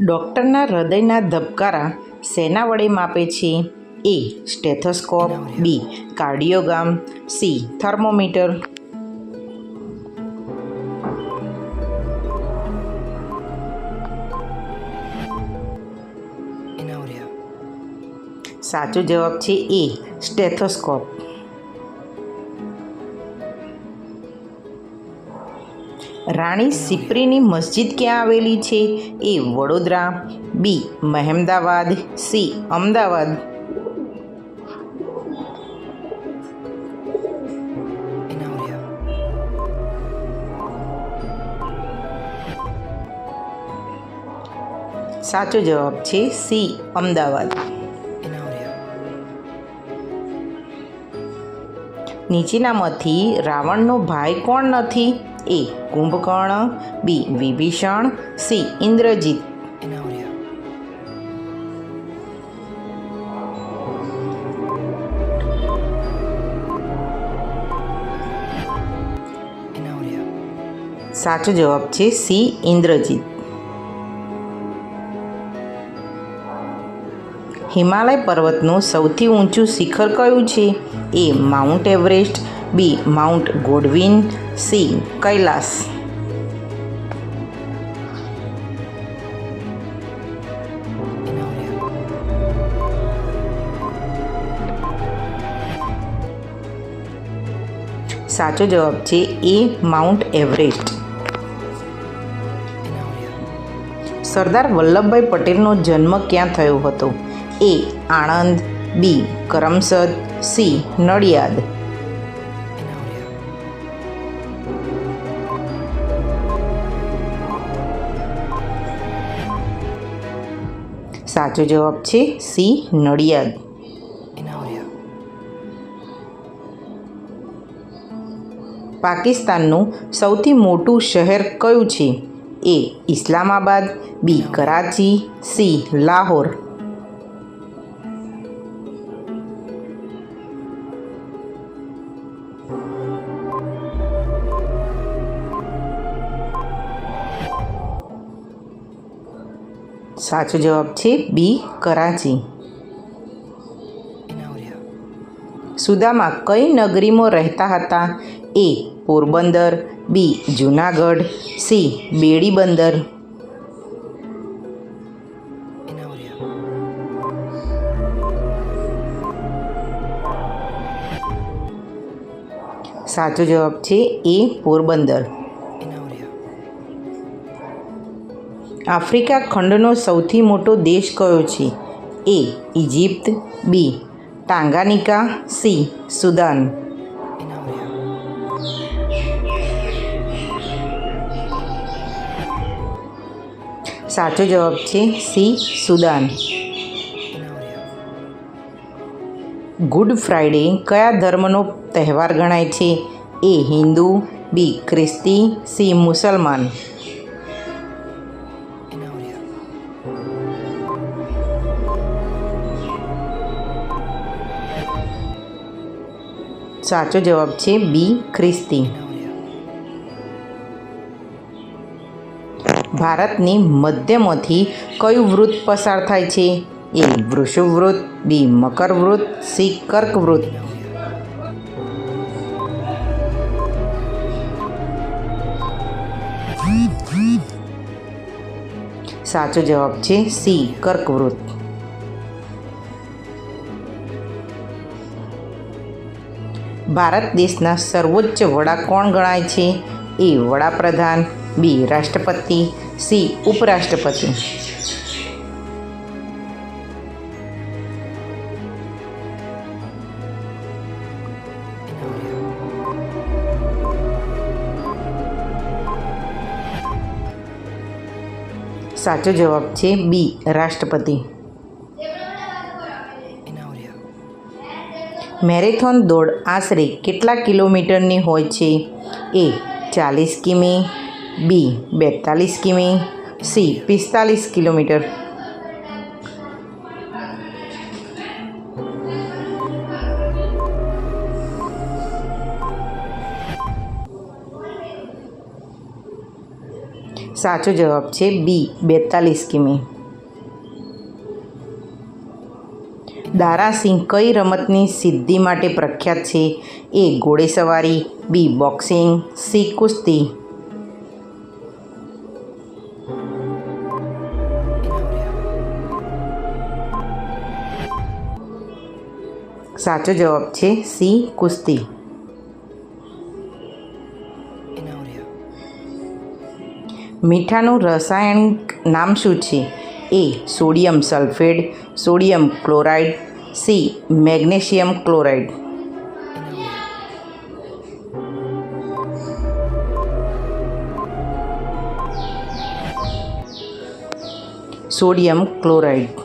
ડૉક્ટરના હૃદયના ધબકારા શેના વડે માપે છે? A stethoscope. B cardiogram. C thermometer. સાચો જવાબ છે એ સ્ટેથોસ્કોપ. રાણી સિપ્રીની મસ્જિદ ક્યાં આવેલી છે? A Vadodara, B Mahemdavad, C Ahmedabad. સાચો જવાબ છે સી અમદાવાદ. નીચેનામાંથી રાવણનો ભાઈ કોણ નથી? A Kumbhakarna, B Vibhishan, C Indrajit. સાચો જવાબ છે સી ઇન્દ્રજીત હિમાલય પર્વતનું સૌથી ઊંચું શિખર કયું છે A mount Everest, B mount Godwin C Kailash સાચો જવાબ છે A mount Everest Sardar Vallabhbhai પટેલનો જન્મ ક્યાં થયો હતો? A Anand B Karamsad C Nadiad. સાચો જવાબ છે સી, નડિયાદ. પાકિસ્તાનનું સૌથી મોટું શહેર કયું છે? A, Islamabad, B, Karachi, C, Lahore. સાચો જવાબ છે બી, કરાચી. સુદામાં કઈ નગરીમાં રહેતા હતા? A, Porbandar, B, Junagadh, C Bedi Bandar સાચો જવાબ છે એ, પોરબંદર. આફ્રિકા ખંડનો સૌથી મોટો દેશ કયો છે? A Egypt B, Tanganyika. C, Sudan. સાચો જવાબ છે સી, સુદાન. ગુડ ફ્રાઈડે કયા ધર્મનો તહેવાર ગણાય છે? એ, હિન્દુ. બી, ખ્રિસ્તી. સી, મુસલમાન. સાચો જવાબ છે બી, ખ્રિસ્તી. ભારતની મધ્યમાંથી કયું વૃત્ત પસાર થાય છે? એ વૃષુવૃત્ત, બી મકર વૃત્ત સી કર્ક વૃત્ત સાચો જવાબ છે સી કર્ક ભારત દેશના સર્વોચ્ચ વડા કોણ ગણાય છે? એ વડાપ્રધાન, બી રાષ્ટ્રપતિ, સી ઉપરાષ્ટ્રપતિ. સાચો જવાબ છે બી રાષ્ટ્રપતિ. મેરેથોન દોડ આશરે કેટલા કિલોમીટરની હોય છે? એ, ચાલીસ કિમી. બી, બેતાલીસ કિમી. સી, પિસ્તાલીસ કિલોમીટર. સાચો જવાબ છે બી, બેતાલીસ કિમી. દારાસિંહ કઈ રમતની સિદ્ધિ માટે પ્રખ્યાત છે? એ ઘોડેસવારી બી બોક્સિંગ, સી કુસ્તી. સાચો જવાબ છે સી કુસ્તી. મીઠાનું રસાયણિક નામ શું છે? A sodium sulphate sodium chloride C magnesium chloride sodium chloride